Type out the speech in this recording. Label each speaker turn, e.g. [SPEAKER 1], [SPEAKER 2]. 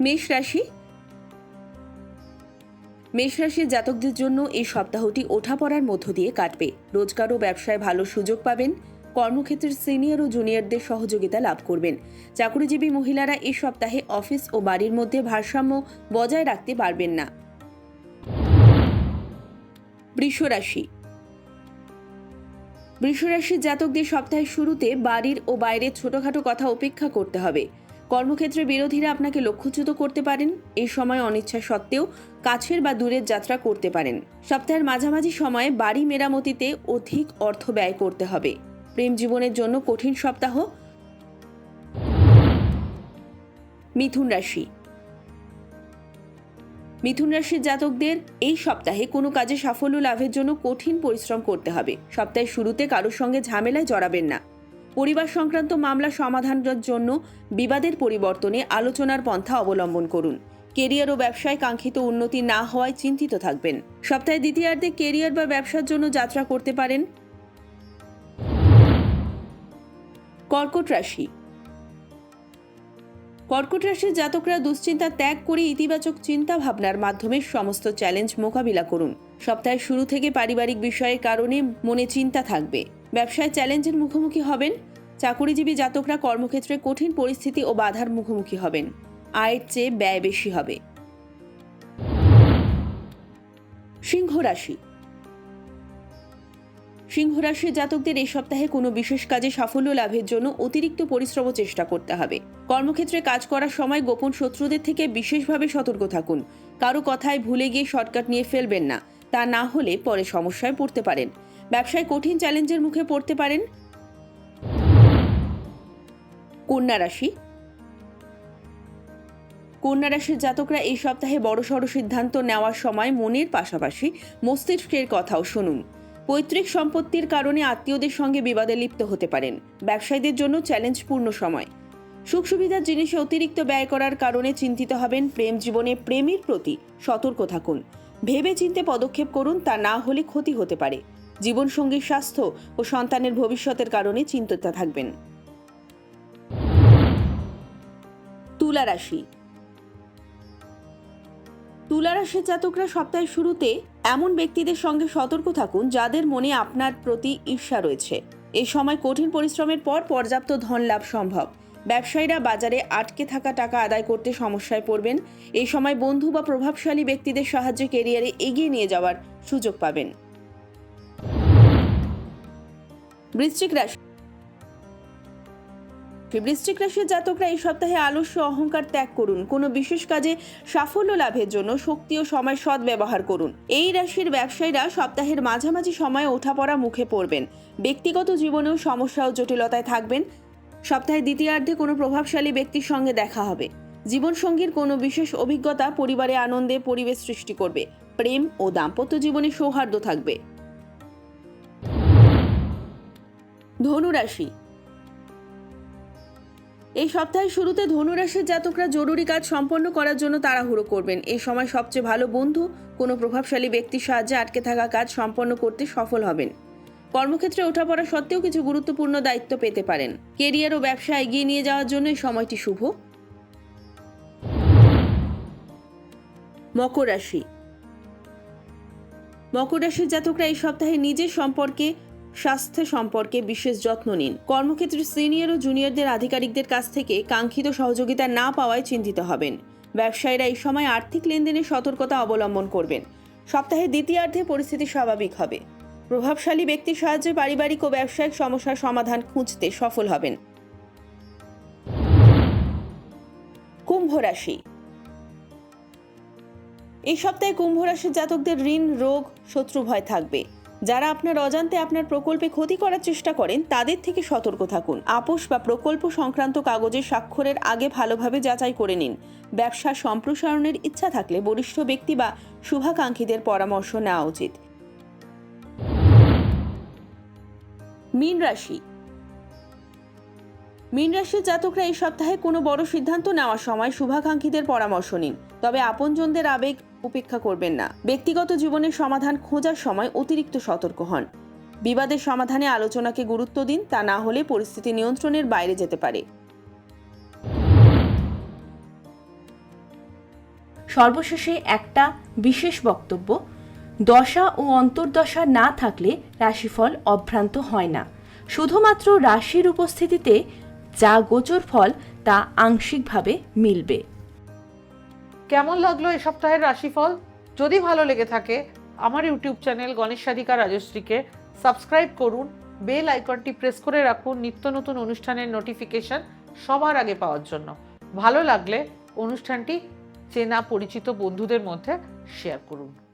[SPEAKER 1] মেষ রাশি? মেষ রাশির জাতকদের জন্য এই সপ্তাহটি ওঠাপড়ার মধ্য দিয়ে কাটবে। রোজগার ও ব্যবসায় ভালো সুযোগ পাবেন। কর্মক্ষেত্রের সিনিয়র ও জুনিয়রদের সহযোগিতা লাভ করবেন। চাকরিজীবী মহিলারা এই সপ্তাহে অফিস ও বাড়ির মধ্যে ভারসাম্য বজায় রাখতে পারবেন না। বৃষ রাশি বৃষরাশির জাতকদের সপ্তাহের শুরুতে বাড়ির ও বাইরের ছোটখাটো কথা উপেক্ষা করতে হবে। কর্মক্ষেত্রে বিরোধীরা আপনাকে লক্ষ্যচ্যুত করতে পারেন। এই সময় অনিচ্ছা সত্ত্বেও কাছের বা দূরের যাত্রা করতে পারেন। সপ্তাহের মাঝামাঝি সময়ে বাড়ি মেরামতিতে অধিক অর্থ ব্যয় করতে হবে। প্রেম জীবনের জন্য কঠিন সপ্তাহ। মিথুন রাশি। মিথুন রাশির জাতকদের এই সপ্তাহে কোনো কাজে সাফল্য লাভের জন্য কঠিন পরিশ্রম করতে হবে। সপ্তাহের শুরুতে কারোর সঙ্গে ঝামেলায় জড়াবেন না। পরিবার সংক্রান্ত মামলা সমাধানের জন্য বিবাদের পরিবর্তনে আলোচনার পন্থা অবলম্বন করুন। কেরিয়ার ও ব্যবসায় কাঙ্ক্ষিত উন্নতি না হওয়ায় চিন্তিত থাকবেন। সপ্তাহে দ্বিতীয়ার্ধে কেরিয়ার বা ব্যবসার জন্য যাত্রা করতে পারেন। কর্কট রাশি কর্কট রাশির জাতকরা দুশ্চিন্তা ত্যাগ করে ইতিবাচক চিন্তা ভাবনার মাধ্যমে সমস্ত চ্যালেঞ্জ মোকাবিলা করুন। সপ্তাহের শুরু থেকে পারিবারিক বিষয়ের কারণে মনে চিন্তা থাকবে। ব্যবসায় চ্যালেঞ্জের মুখোমুখি হবেন। চাকুরিজীবী জাতকরা কর্মক্ষেত্রে কঠিন পরিস্থিতি ও বাধার মুখোমুখি হবেন। আয়ের চেয়ে ব্যয় বেশি হবে। সিংহ রাশি সিংহ রাশির জাতকদের এই সপ্তাহে কোনো বিশেষ কাজে সাফল্য লাভের জন্য অতিরিক্ত পরিশ্রম চেষ্টা করতে হবে। কর্মক্ষেত্রে কাজ করার সময় গোপন শত্রুদের থেকে বিশেষভাবে সতর্ক থাকুন। কারও কথায় ভুলে গিয়ে শর্টকাট নিয়ে ফেলবেন না। তা না হলে পরে সমস্যায় পড়তে পারেন। ব্যবসায় কঠিন চ্যালেঞ্জের মুখে পড়তে পারেন। কন্যা রাশি। কন্যা রাশির জাতকরা এই সপ্তাহে বড়সড় সিদ্ধান্ত নেওয়ার সময় মনের পাশাপাশি মস্তিষ্কের কথাও শুনুন। পৈতৃক সম্পত্তির কারণে আত্মীয়দের সঙ্গে বিবাদে লিপ্ত হতে পারেন। ব্যবসায়ীদের জন্য চ্যালেঞ্জপূর্ণ সময়। সুখ সুবিধার জিনিসে অতিরিক্ত ব্যয় করার কারণে চিন্তিত হবেন প্রেম জীবনে প্রেমের প্রতি সতর্ক থাকুন। ভেবে চিনতে পদক্ষেপ করুন, তা না হলে ক্ষতি হতে পারে। জীবনসঙ্গীর স্বাস্থ্য ও সন্তানের ভবিষ্যতের কারণে চিন্তিত থাকবেন। তুলা রাশি। তুলা রাশির জাতকরা সপ্তাহের শুরুতে এমন ব্যক্তিদের সঙ্গে সতর্ক থাকুন যাদের মনে আপনার প্রতি ঈর্ষা রয়েছে। এই সময় কঠিন পরিশ্রমের পর পর্যাপ্ত ধন লাভ সম্ভব। ব্যবসায়ীরা বাজারে আটকে থাকা টাকা আদায় করতে সমস্যায় পড়বেন। এই সময় বন্ধু বা প্রভাবশালী ব্যক্তিদের সাহায্যে কেরিয়ারে এগিয়ে নিয়ে যাওয়ার সুযোগ পাবেন। বৃশ্চিক রাশি বৃশ্চিক রাশির জাতকরা এই সপ্তাহে আলস্য অহংকার ত্যাগ করুন। কোনো বিশেষ কাজে সাফল্য লাভের জন্য শক্তি ও সময় সৎ ব্যবহার করুন। এই রাশির ব্যবসায়ীরা সপ্তাহের মাঝামাঝি সময়ে ওঠাপড়া মুখে পড়বেন। ব্যক্তিগত জীবনেও সমস্যা ও জটিলতায় থাকবেন। সপ্তাহের দ্বিতীয়ার্ধে কোনো প্রভাবশালী ব্যক্তির সঙ্গে দেখা হবে। জীবনসঙ্গীর কোনো বিশেষ অভিজ্ঞতা পরিবারে আনন্দে পরিবেশ সৃষ্টি করবে। প্রেম ও দাম্পত্য জীবনে সৌহার্দ্য থাকবে। ধনুরাশি এই সপ্তাহের শুরুতে ধনুরাশির জাতকরা জরুরি কাজ সম্পন্ন করার জন্য তাড়াহুড়ো করবেন। এই সময় সবচেয়ে ভালো বন্ধু, কোনো প্রভাবশালী ব্যক্তির সাহায্যে আটকে থাকা কাজ সম্পন্ন করতে সফল হবেন। কর্মক্ষেত্রে ওঠা পড়া সত্ত্বেও কিছু গুরুত্বপূর্ণ দায়িত্ব পেতে পারেন। কেরিয়ার ও ব্যবসা এগিয়ে নিয়ে যাওয়ার জন্য এই সময়টি শুভ। মকর রাশি। মকর রাশির জাতকরা এই সপ্তাহে নিজের সম্পর্কে স্বাস্থ্য সম্পর্কে বিশেষ যত্ন নিন। কর্মক্ষেত্রে সিনিয়র ও জুনিয়রদের আধিকারিকদের কাছ থেকে কাঙ্ক্ষিত সহযোগিতা না পাওয়ায় চিন্তিত হবেন। ব্যবসায়ীরা এই সময় আর্থিক লেনদেনে সতর্কতা অবলম্বন করবেন। সপ্তাহে দ্বিতীয়ার্ধে পরিস্থিতি স্বাভাবিক হবে। প্রভাবশালী ব্যক্তির সাহায্যে পারিবারিক ও ব্যবসায়িক সমস্যার সমাধান খুঁজতে সফল হবেন। কুম্ভ রাশি। এই সপ্তাহে কুম্ভ রাশির জাতকদের ঋণ, রোগ শত্রু ভয় থাকবে। যারা আপনার অজান্তে আপনার প্রকল্পে ক্ষতি করার চেষ্টা করেন, তাদের থেকে সতর্ক থাকুন। আপোষ বা প্রকল্প সংক্রান্ত কাগজে স্বাক্ষরের আগে ভালোভাবে যাচাই করে নিন। ব্যবসা সম্প্রসারণের ইচ্ছা থাকলে বরিষ্ঠ ব্যক্তি বা শুভাকাঙ্ক্ষীদের পরামর্শ নেওয়া উচিত। মীন রাশি মীন রাশির জাতকরা এই সপ্তাহে কোনো বড় সিদ্ধান্ত নেওয়ার সময় শুভাকাঙ্ক্ষীদের পরামর্শ নিন। তবে আপনজনদের আবেগ উপেক্ষা করবেন না। ব্যক্তিগত জীবনের সমাধান খোঁজার সময় অতিরিক্ত সতর্ক হন। বিবাদের সমাধানে আলোচনাকে গুরুত্ব দিন, তা না হলে পরিস্থিতি নিয়ন্ত্রণের বাইরে যেতে পারে।
[SPEAKER 2] সর্বশেষে একটা বিশেষ বক্তব্য, দশা ও অন্তর্দশা না থাকলে রাশিফল অভ্রান্ত হয় না। শুধুমাত্র রাশির উপস্থিতিতে যা গোচর ফল তা আংশিকভাবে মিলবে।
[SPEAKER 3] কেমন লাগল এই সপ্তাহের রাশিফল? যদি ভালো লেগে থাকে, আমার ইউটিউব চ্যানেল গণেশ সাধিকা রাজশ্রীকে সাবস্ক্রাইব করুন, বেল আইকনটি প্রেস করে রাখুন নিত্য নতুন অনুষ্ঠানের নোটিফিকেশন সবার আগে পাওয়ার জন্য। ভালো লাগলে অনুষ্ঠানটি চেনা পরিচিত বন্ধুদের মধ্যে শেয়ার করুন।